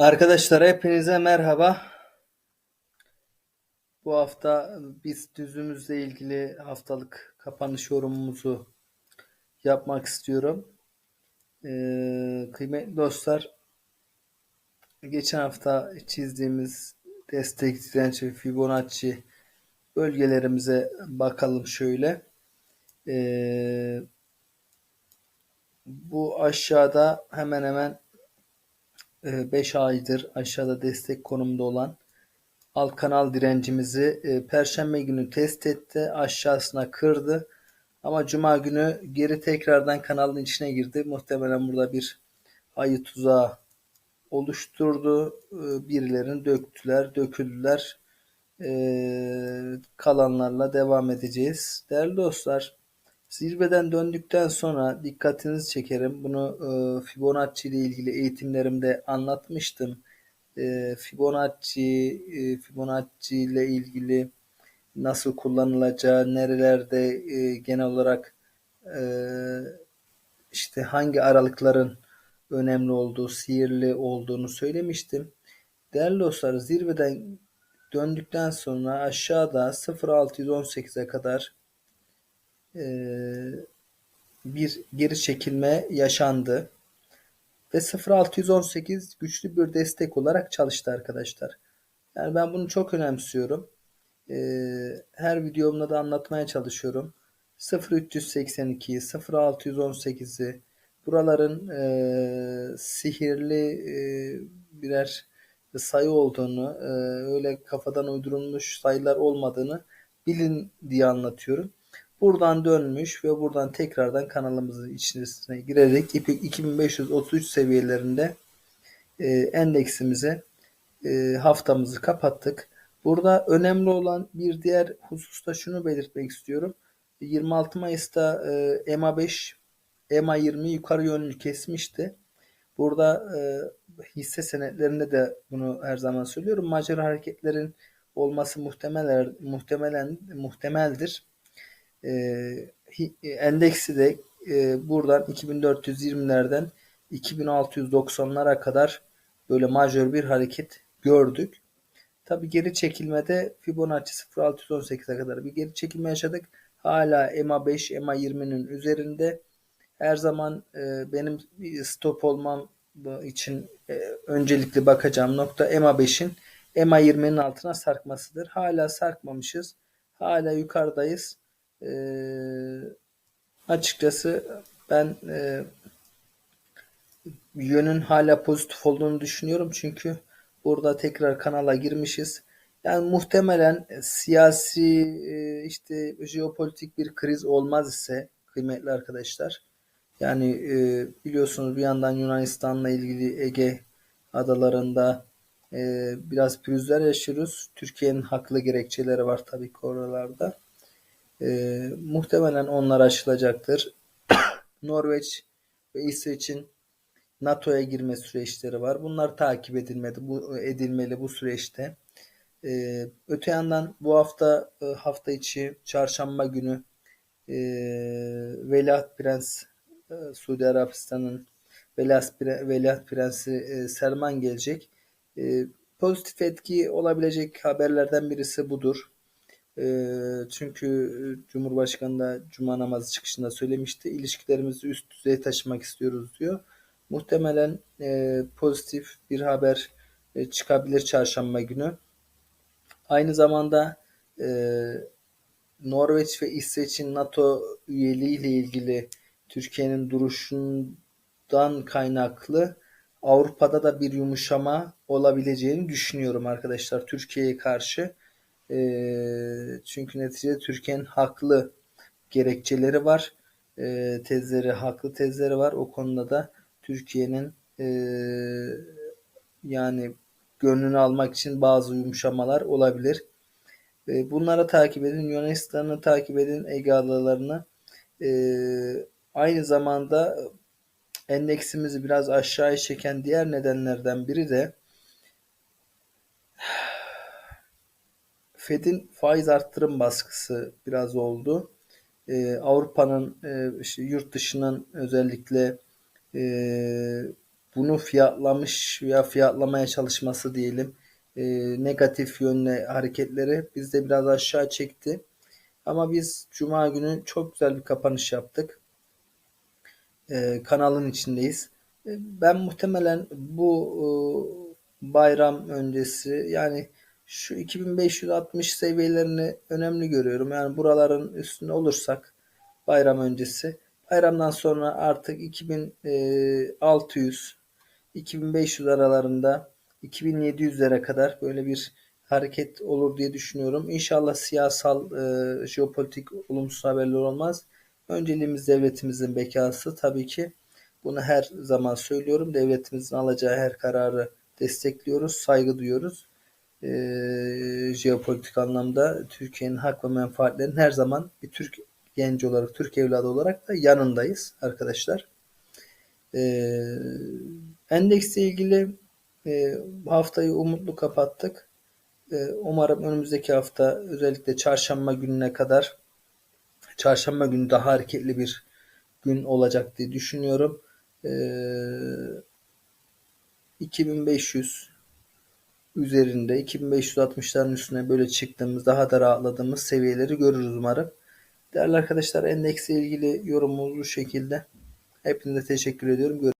Arkadaşlar hepinize merhaba. Bu hafta biz düzümüzle ilgili haftalık kapanış yorumumuzu yapmak istiyorum. Ee, kıymetli dostlar, geçen hafta çizdiğimiz destek direnç ve Fibonacci bölgelerimize bakalım şöyle. Ee, bu aşağıda hemen hemen 5 aydır aşağıda destek konumda olan alt kanal direncimizi e, perşembe günü test etti. Aşağısına kırdı. Ama cuma günü geri tekrardan kanalın içine girdi. Muhtemelen burada bir ayı tuzağı oluşturdu. E, birilerini döktüler, döküldüler. E, kalanlarla devam edeceğiz. Değerli dostlar, zirveden döndükten sonra dikkatinizi çekerim. Bunu e, Fibonacci ile ilgili eğitimlerimde anlatmıştım e, Fibonacci, e, Fibonacci ile ilgili nasıl kullanılacağı, nerelerde e, genel olarak e, işte hangi aralıkların önemli olduğu, sihirli olduğunu söylemiştim. Değerli dostlar zirveden döndükten sonra aşağıda 0.618'e kadar bir geri çekilme yaşandı ve 0618 güçlü bir destek olarak çalıştı arkadaşlar. Yani ben bunu çok önemsiyorum. Ee, her videomda da anlatmaya çalışıyorum. 0382, 0618'i buraların e, sihirli e, birer sayı olduğunu, e, öyle kafadan uydurulmuş sayılar olmadığını bilin diye anlatıyorum. Buradan dönmüş ve buradan tekrardan kanalımızın içerisine girerek 2533 seviyelerinde e, endeksimize e, haftamızı kapattık. Burada önemli olan bir diğer hususta şunu belirtmek istiyorum. 26 Mayıs'ta e, EMA 5, EMA 20 yukarı yönlü kesmişti. Burada e, hisse senetlerinde de bunu her zaman söylüyorum. Macer hareketlerin olması muhtemelen muhtemelen muhtemeldir. Ee, e, endeksi de e, buradan 2420'lerden 2690'lara kadar böyle majör bir hareket gördük. Tabi geri çekilmede Fibonacci 0618'e kadar bir geri çekilme yaşadık. Hala EMA 5, EMA 20'nin üzerinde. Her zaman e, benim stop olmam için öncelikli bakacağım nokta EMA 5'in EMA 20'nin altına sarkmasıdır. Hala sarkmamışız. Hala yukarıdayız. E, açıkçası ben e, yönün hala pozitif olduğunu düşünüyorum. Çünkü burada tekrar kanala girmişiz. Yani muhtemelen siyasi işte jeopolitik bir kriz olmaz ise kıymetli arkadaşlar. Yani biliyorsunuz bir yandan Yunanistan'la ilgili Ege adalarında biraz pürüzler yaşıyoruz. Türkiye'nin haklı gerekçeleri var tabii ki oralarda. E, muhtemelen onlar aşılacaktır. Norveç ve İsveç'in NATO'ya girme süreçleri var. Bunlar takip edilmedi, bu edilmeli bu süreçte. E, öte yandan bu hafta e, hafta içi çarşamba günü e, Veliaht Prens e, Suudi Arabistan'ın Veliaht, Veliaht Prensi e, Selman gelecek. E, pozitif etki olabilecek haberlerden birisi budur. Ee, çünkü Cumhurbaşkanı da Cuma namazı çıkışında söylemişti. İlişkilerimizi üst düzeye taşımak istiyoruz diyor. Muhtemelen e, pozitif bir haber e, çıkabilir çarşamba günü. Aynı zamanda e, Norveç ve İsveç'in NATO üyeliği ile ilgili Türkiye'nin duruşundan kaynaklı Avrupa'da da bir yumuşama olabileceğini düşünüyorum arkadaşlar Türkiye'ye karşı. E, çünkü neticede Türkiye'nin haklı gerekçeleri var. E, tezleri, haklı tezleri var. O konuda da Türkiye'nin e, yani gönlünü almak için bazı yumuşamalar olabilir. E, bunlara takip edin. Yunanistan'ı takip edin. Ege adalarını. E, aynı zamanda endeksimizi biraz aşağıya çeken diğer nedenlerden biri de Fed'in faiz arttırım baskısı biraz oldu. Ee, Avrupa'nın e, işte yurt dışının özellikle e, bunu fiyatlamış veya fiyatlamaya çalışması diyelim e, negatif yönde hareketleri bizde biraz aşağı çekti. Ama biz Cuma günü çok güzel bir kapanış yaptık. E, kanalın içindeyiz. E, ben muhtemelen bu e, bayram öncesi yani şu 2560 seviyelerini önemli görüyorum. Yani buraların üstünde olursak bayram öncesi. Bayramdan sonra artık 2600 2500 aralarında 2700'lere kadar böyle bir hareket olur diye düşünüyorum. İnşallah siyasal, e, jeopolitik olumsuz haberler olmaz. Önceliğimiz devletimizin bekası tabii ki. Bunu her zaman söylüyorum. Devletimizin alacağı her kararı destekliyoruz, saygı duyuyoruz. E, jeopolitik anlamda Türkiye'nin hak ve menfaatlerinin her zaman bir Türk genci olarak, Türk evladı olarak da yanındayız arkadaşlar. E, endeksle ilgili e, haftayı umutlu kapattık. E, umarım önümüzdeki hafta özellikle çarşamba gününe kadar çarşamba günü daha hareketli bir gün olacak diye düşünüyorum. E, 2500 üzerinde 2560'ların üstüne böyle çıktığımız daha da rahatladığımız seviyeleri görürüz umarım. Değerli arkadaşlar endeksle ilgili yorumumuz bu şekilde. Hepinize teşekkür ediyorum.